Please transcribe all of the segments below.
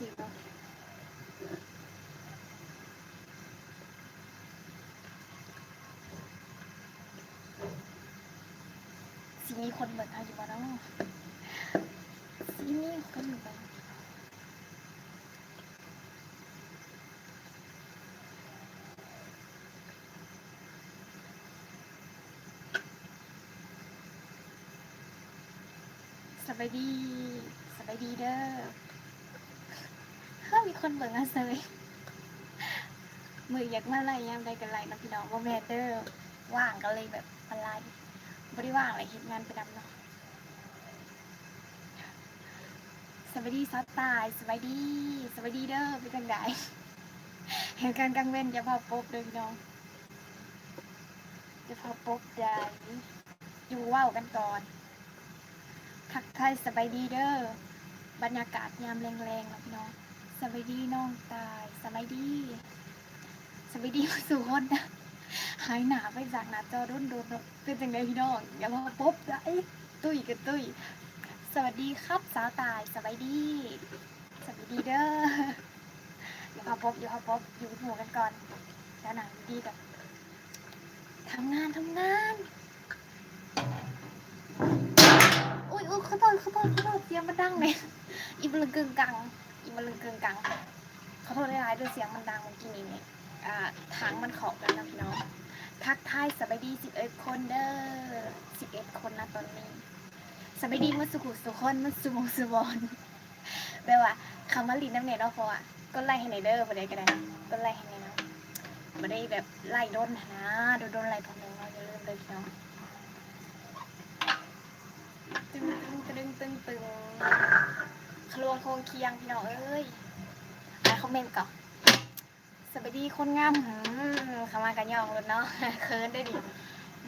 สิบสีมีคนเบิกเอาอยู่บ่เนาะสีมีคนเบิกสบายดีสบายดีเด้อ ถ้ามีคนเบิกอาเซยมืออยากมาไล่ยามใดกันไล่นะพี่น้องว่าแม่นเด้อว่างก็เลยแบบมาไล่บ่ได้ว่างเลยเฮ็ดงานไปดำเนาะสวัสดีซับตายสวัสดีสวัสดีเด้อเป็นจังไดเห็นการณ์กลางเว้นจะพาปบเลยพี่น้องจะพาปบได้อยู่ว่าวกันก่อนทักทายสบายดีเด้อบรรยากาศยามแรงๆนะพี่น้อง สบายดีน้องตายสบายดีสบายดีสู่คนนะหายหนาไปจากหน้าจอรุ่นโดนเป็นจังไดพี่น้องอย่าพาปบได้ตุ้ยกับตุ้ยสวัสดีครับสาวตายสวัสดีสวัสดีเด้อเดี๋ยวพอพบเดี๋ยวพอพบอยู่หมู่กันก่อนแล้วหนังดีกับทำงานทำงานอุ้ยอุ้ยขอโทษขอโทษขอโทษเสียงมันดังเลยอีบลึงกึ่งกัง อีบลึงกึ่งกังขอโทษหลายๆด้วยเสียงมันดังเมื่อกี้นี้เนี่ยอ่าทางมันขอบกันนะพี่น้องทักทายสวัสดีสิบเอ็ดคนเด้อสิบเอ็ดคนนะตอนนี้สบายดีมื่อสุขุสุขคนมื่อสุโมงสุบอนแปลว่าคำว่าลินน้ำเนตเนาพราะว่าก็ไล่ให้ในเด้อบ่ได้ก็ได้ก็ไล่ให้ในเนาะบ่ได้แบบไล่โดนนะโดนโดนไล่ผมเองเนาจะอย่าลืมเลยพี่น้องตึงตึงตึงตึงตึง คลวงคงเคียงพี่น้องเอ้ยอ่าคอมเมนต์ก่อนสวัสดีคนงามหืมขามากันยองรถเนาะเคินได้ดิ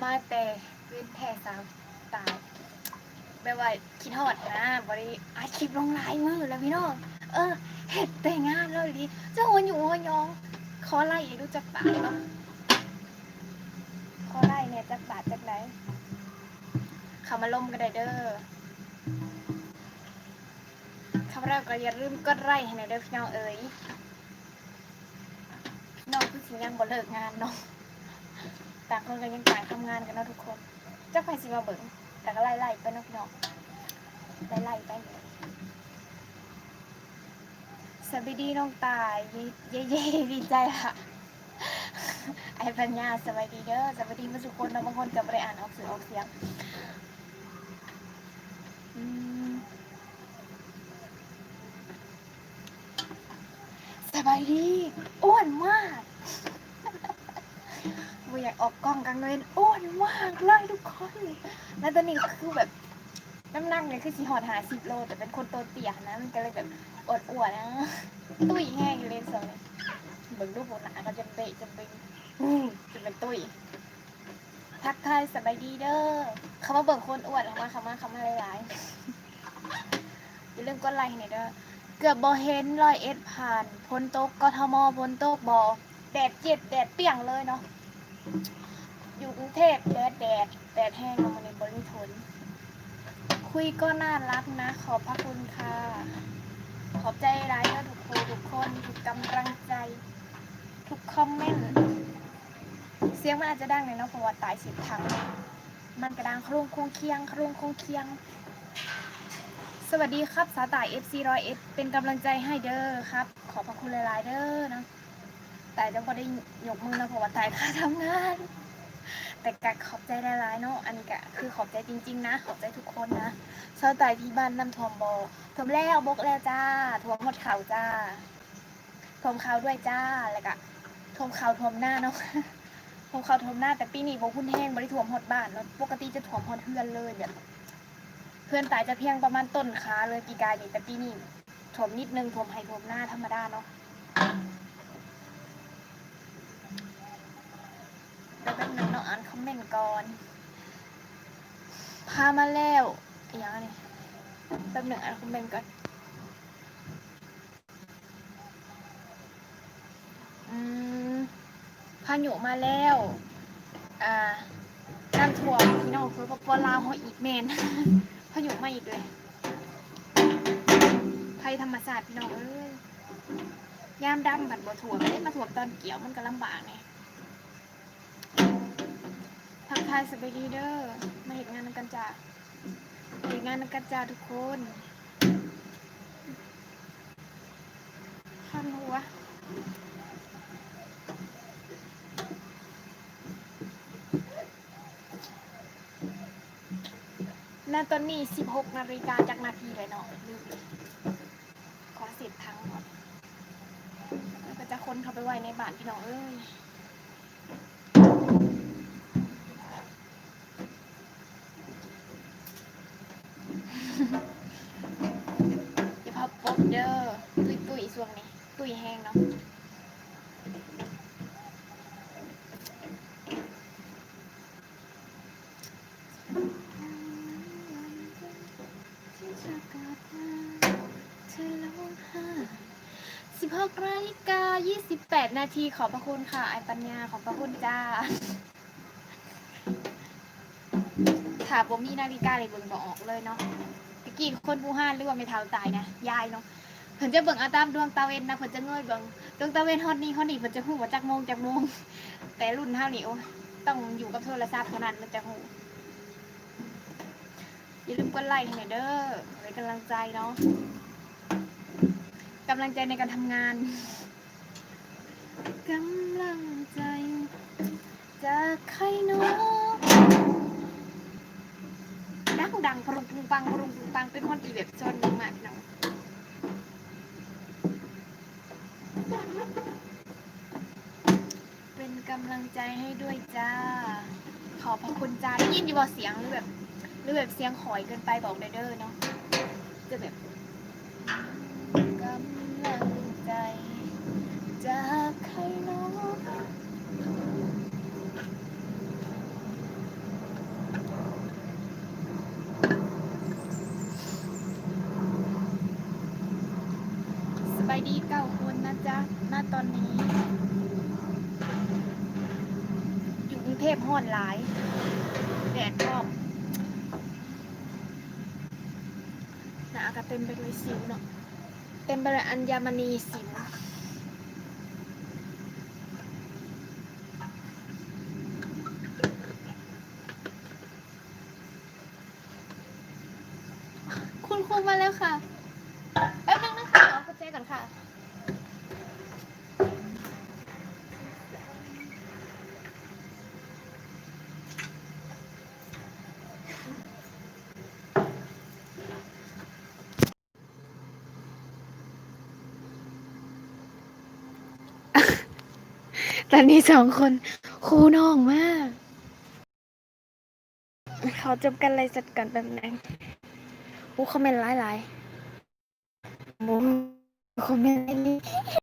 มาแต่เว้นแท่สาวตายแบบว่าคิดฮอดนะบริอาคลิปลงหลายมือแล้วพี่น้องเออเห็ดแต่งงานแล้วดิเจ้าหัวอยู่หัวยองขอไล่ดูจักบาเนาะขอไล่เนี่ยจักบาทจักไหนเขามาล่มกันได้เด้อ ข้าพเจ้าก็อย่าลืมกดไล่ให้หน่อยเด้อพี่น้องเอ๋ยพี่น้องคือสิยังบ่เลิกงานเนาะต่างคนก็ยังต่างทำงานกันเนาะทุกคนเจ้าใครสิมาเบิ่งแต่ก็ไล่ไล่ๆไปเนกพี่น้องไล่ไล่ๆไปสวัสดีน้องตายเย่เย่เย่ดีใจค่ะไอ้ปัญญาสวัสดีเด้อสวัสดีมาสุกคนเนาะบางคนก็ไม่ได้อ่านออกเสียงออกเสียงอืม บายดี อ้วนมากกูอยากออกกล้องกลางเว้นอ้วนมากเลยทุกคน แล้วตอนนี้ก็คือแบบน้ำหนักเนี่ยคือสีหอดหาสิบโล แต่เป็นคนตัวเตี้ยนะ มันก็เลยแบบอดอ้วนนะ ตุ้ยแห้งอยู่เลยสองเลยเบิ่งรูปโบหนาก็จะเปะจะเป็นอืมจะเป็นตุ้ยทักทายสบายดีเด้อคำว่าเบิ่งคนอ้วนออกมาคำว่าคำว่าหลายๆอย่าลืมกดไลค์หน่อยเด้อ เกือบบอเห็นรอยเอ็ดผ่านพ้นโต๊ะกทมพ้นโต๊ะบอแดดเจ็ดแดดเปรี้ยงเลยเนาะอยู่กรุงเทพแดดแดดแดดแห้งลงมาในบริทนคุยก็น่ารักนะ ขอบพระคุณค่ะ ขอบใจร้ายทุกคนทุกคนทุกกำลังใจ ทุกคอมเมนต์เสียงมันอาจจะดังเลยเนาะเพระว่าตายสิบครั้ง มันกระดังโครงโคงเคียงโครงโคงเคียง สวัสดีครับสาต่าย FC ร้อยเอเป็นกำลังใจให้เด้อครับ ขอบพระคุณหลายๆเด้อนะแต่จะบ่ได้ยกมือนะเพราะว่าตายค่าทำงาน แต่กะขอบใจหลายๆเนาะอันนี้กะคือขอบใจจริง ๆ นะ ขอบใจทุกคนนะชาตายที่บ้านน้ำท่วมบอท่วมแล้วบกแล้วจ้าทวมหมดเขาจ้าทวมเขาด้วยจ้าแล้วก็ท่วมเขาท่วมหน้าเนาะทวมเขาท่วมหน้าแต่ปีนี้บกพุ่นแห้งบริท่วมหดบ้านเนาะปกติจะท่วมหดเพื่อนเลยแบบ พื่อนตายจะเพียงประมาณต้นขาเลยปีกายนี่แต่ปีนี้ท่วมนิดนึงท่วมให้ท่วมหน้าธรรมดาเนาะเดี๋ยวแป๊บนึงเนาะอ่านคอมเมนต์ก่อน พามาแล้วอีกอย่างนี้แป๊บหนึ่งอ่านคอมเมนต์ก่อนอืมพายุมาแล้ว อ่าน้ำท่วมพี่น้องคือปอลาวเขาอีกแมน พายุมาอีกเลยภัยธรรมศาสตร์พี่น้องเอ้ยยามดำผัดบัวถั่วไม่ได้มาถั่วตอนเกี่ยวมันก็ลำบากไงทักทายสบายดีเด้อมาเห็นงานกันจ้าเห็นงานกันจ้าทุกคนข้ามหัว ณตอนนี้ 16 นาฬิกาจากนาทีเลยเนาะลืมเลยขอเสร็จทั้งหมดแล้วก็จะคนเข้าไปไว้ในบ้านพี่น้องเอ้ยอย่าพับปบเด้อตุยตุยส่วงนี้ ตุยแห้งเนาะ สิบหกนาฬิกายี่สิบแปดนาทีขอบพระคุณค่ะไอปัญญาขอบพระคุณจ้าถามผมมีนาฬิกาเลยเบิ่งบอออกเลยเนาะตะกี้คนผู้ห้านหรือว่าไม่เท่าตายนะยายเนาะเพิ่นจะเบิ่งเอาตามดวงตาเวนนะเพิ่นจะเงยเบิ่งดวงตาเวนฮอดนี้ฮอดนี้เพิ่นจะฮู้ว่าจักโมงจักโมงแต่รุ่นเท่านี้โอ้ต้องอยู่กับโทรศัพท์เท่านั้นมันจะฮู้ อย่าลืมกดไลค์ให้หน่อยเด้อไว้กำลังใจเนาะกำลังใจในการทำงานกำลังใจจากใครเนาะดังดังปรุงปรุงปังปรุงปรุงปังเป็นคนที่แบบชนมากพี่น้องเป็นกำลังใจให้ด้วยจ้า ขอบพระคุณจ้าได้ยินดีบ่เสียงหรือแบบ หรือแบบเสียงขอยเกินไปบอกได้เด้อเนาะจะแบบกำลังใจจากใครเน้องสบายดีเก้าคนนะจ๊ะณตอนนี้ อยู่กรุงเทพห้อนหลาย แดดรอบหนา ก็เต็มไปด้วยสิวเนาะ เต็มไปด้วยอัญมณีสิวคุณครูมาแล้วค่ะ แป๊บนึงนะคะเอากุญแจก่อนค่ะ ตอนนี้สองคนคูน้องมาก เขาจบกันเลยสักกันแบบนั้นอู้คอมเมนต์หลายๆโอ้คอมเมนต์นี่